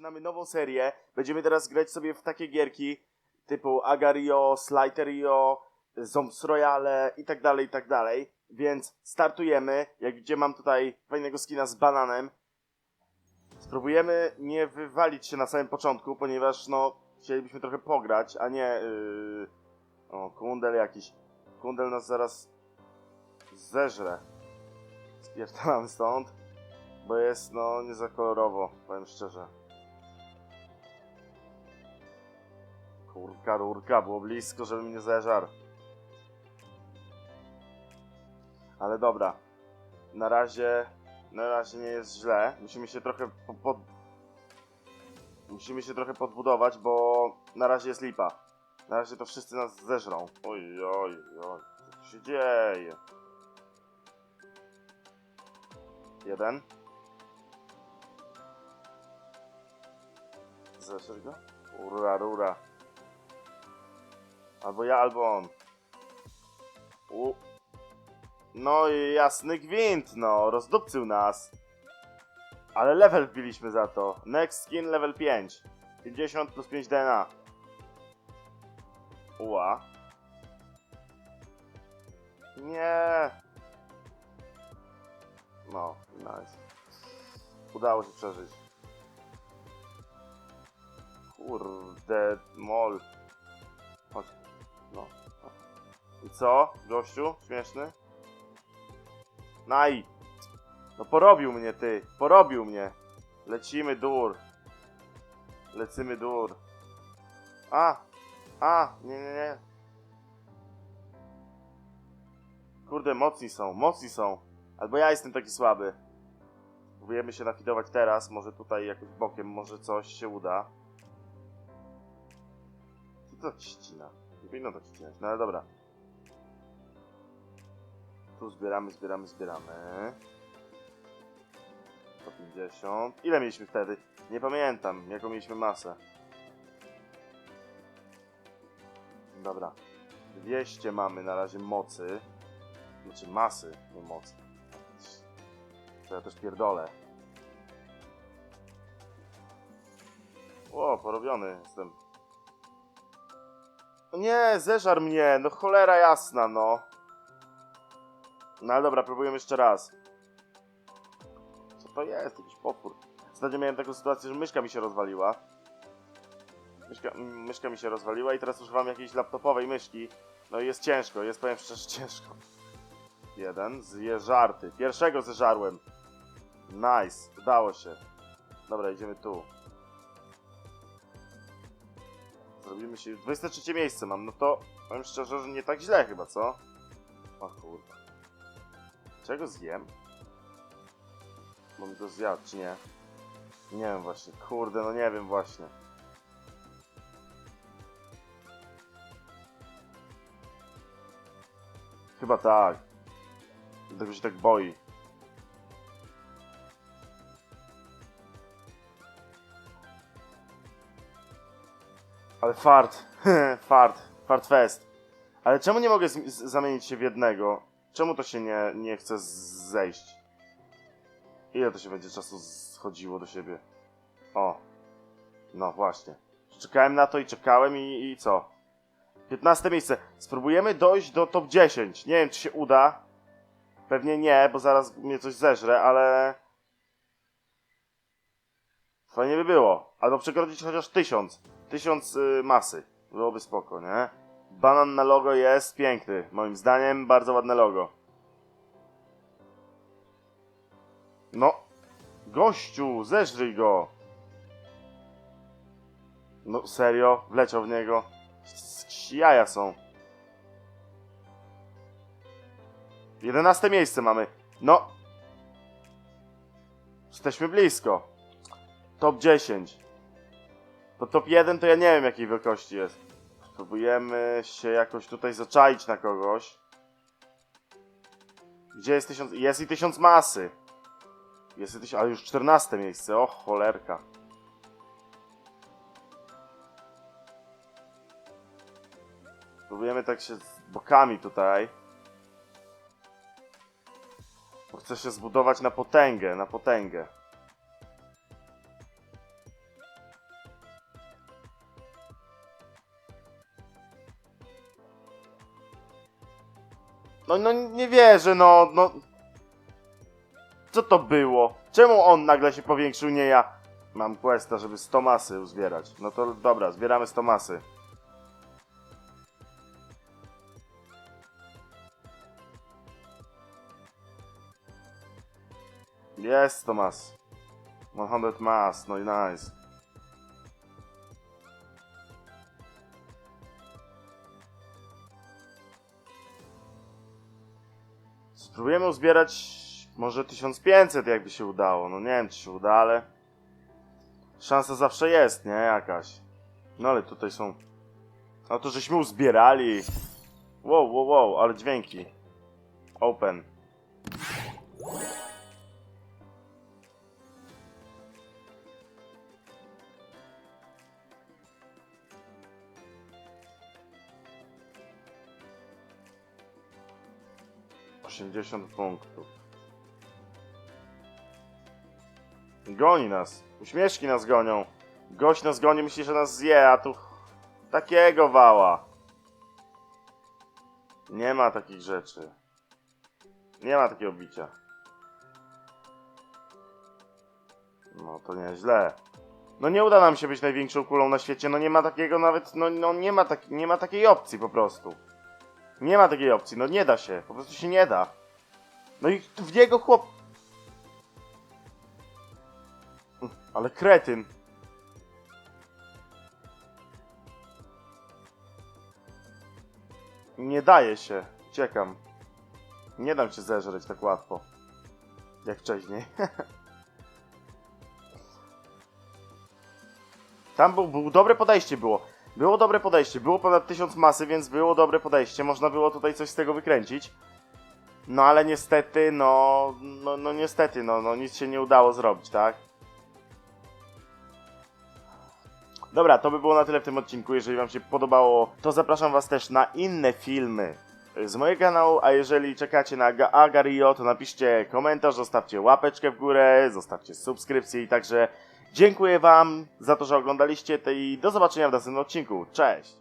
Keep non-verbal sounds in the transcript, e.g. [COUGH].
zaczynamy nową serię. Będziemy teraz grać sobie w takie gierki typu Agario, Slighterio, Zombies Royale i tak dalej, i tak dalej. Więc startujemy. Jak gdzie mam tutaj fajnego skina z bananem. Spróbujemy nie wywalić się na samym początku, ponieważ no chcielibyśmy trochę pograć, a nie yy... o kundel jakiś. Kundel nas zaraz zeżre. Spierdalamy stąd, bo jest no nie za kolorowo, powiem szczerze. Kurka, rurka, było blisko, żeby mnie zeżar. Ale dobra. Na razie, na razie nie jest źle. Musimy się trochę po. Musimy się trochę podbudować, bo na razie jest lipa. Na razie to wszyscy nas zeżrą. Oj, oj, oj. Co się dzieje? Jeden. Zeżer go? Ura, rura. Albo ja, albo on. U. No i jasny gwint, no. Rozdupcył nas. Ale level wbiliśmy za to. Next skin level 5. 50 plus 5 DNA. Ua. Nie. No, nice. Udało się przeżyć. Kurde, mol. I co, gościu? Śmieszny? Naj! No porobił mnie ty, porobił mnie. Lecimy dur. Lecimy dur. A! A! Nie, nie, nie. Kurde, mocni są, mocni są. Albo ja jestem taki słaby. Próbujemy się nafidować teraz, może tutaj jakoś bokiem, może coś się uda. Co to ścina? Nie powinno tak ścinać, no ale dobra. Tu zbieramy, zbieramy, zbieramy. 150. Ile mieliśmy wtedy? Nie pamiętam, jaką mieliśmy masę. Dobra. 200 mamy na razie mocy. Znaczy masy, nie mocy. To ja też pierdolę. O, porobiony jestem. No nie, zeżar mnie, no cholera jasna, no. No ale dobra, próbujemy jeszcze raz. Co to jest? Jakiś potwór. Ostatnio miałem taką sytuację, że myszka mi się rozwaliła. Myszka, myszka mi się rozwaliła i teraz używam jakiejś laptopowej myszki. No i jest ciężko, jest powiem szczerze [LAUGHS] ciężko. Jeden, zje żarty. Pierwszego zeżarłem. Nice, udało się. Dobra, idziemy tu. Zrobimy się... 23 miejsce mam, no to powiem szczerze, że nie tak źle chyba, co? O kurwa. Czego zjem? Mam go zjadł, czy nie? Nie wiem właśnie, kurde, no nie wiem właśnie. Chyba tak. Dlatego się tak boi. Ale fart. [LAUGHS] fart. Fart fest. Ale czemu nie mogę zamienić się w jednego? Czemu to się nie, nie chce zejść? Ile to się będzie czasu schodziło do siebie? O. No właśnie. Czekałem na to i czekałem i, i co? 15 miejsce. Spróbujemy dojść do top 10. Nie wiem, czy się uda. Pewnie nie, bo zaraz mnie coś zeżre, ale... Fajnie by było. Albo przekroczyć chociaż 1000. 1000 y, masy. Byłoby spoko, nie? Banan na logo jest piękny. Moim zdaniem bardzo ładne logo. No. Gościu, zeżryj go. No serio? Wleciał w niego. Jaja są. 11 miejsce mamy. No. Jesteśmy blisko. Top 10. To top 1 to ja nie wiem jakiej wielkości jest. Spróbujemy się jakoś tutaj zaczaić na kogoś. Gdzie jest 1000? Jest i 1000 masy. Jest i 1000, ale już 14 miejsce. O cholerka. Spróbujemy tak się z bokami tutaj. Bo chcę się zbudować na potęgę, na potęgę. No, no nie wierzę, no, no. Co to było? Czemu on nagle się powiększył, nie ja? Mam questa, żeby 100 masy uzbierać. No to dobra, zbieramy 100 masy. Jest 100 mas. 100 mas, no i nice. Spróbujemy uzbierać może 1500 jakby się udało. No nie wiem czy się uda, ale szansa zawsze jest, nie? Jakaś. No ale tutaj są... No to żeśmy uzbierali. Wow, wow, wow, ale dźwięki. Open. Osiemdziesiąt punktów. Goni nas. Uśmieszki nas gonią. Gość nas goni, myśli, że nas zje, a tu takiego wała. Nie ma takich rzeczy. Nie ma takiego bicia. No to nieźle. No nie uda nam się być największą kulą na świecie, no nie ma takiego nawet, no, no nie, ma tak, nie ma takiej opcji po prostu. Nie ma takiej opcji, no nie da się, po prostu się nie da. No i w niego chłop... Ale kretyn. Nie daje się. Ciekam. Nie dam się zeżreć tak łatwo. Jak wcześniej. [LAUGHS] Tam był, był dobre podejście było. Było dobre podejście. Było ponad 1000 masy, więc było dobre podejście. Można było tutaj coś z tego wykręcić. No ale niestety, no, no, no niestety, no, no nic się nie udało zrobić, tak? Dobra, to by było na tyle w tym odcinku. Jeżeli Wam się podobało, to zapraszam Was też na inne filmy z mojego kanału. A jeżeli czekacie na Aga- Agario, to napiszcie komentarz, zostawcie łapeczkę w górę, zostawcie subskrypcję i także dziękuję Wam za to, że oglądaliście i do zobaczenia w następnym odcinku. Cześć!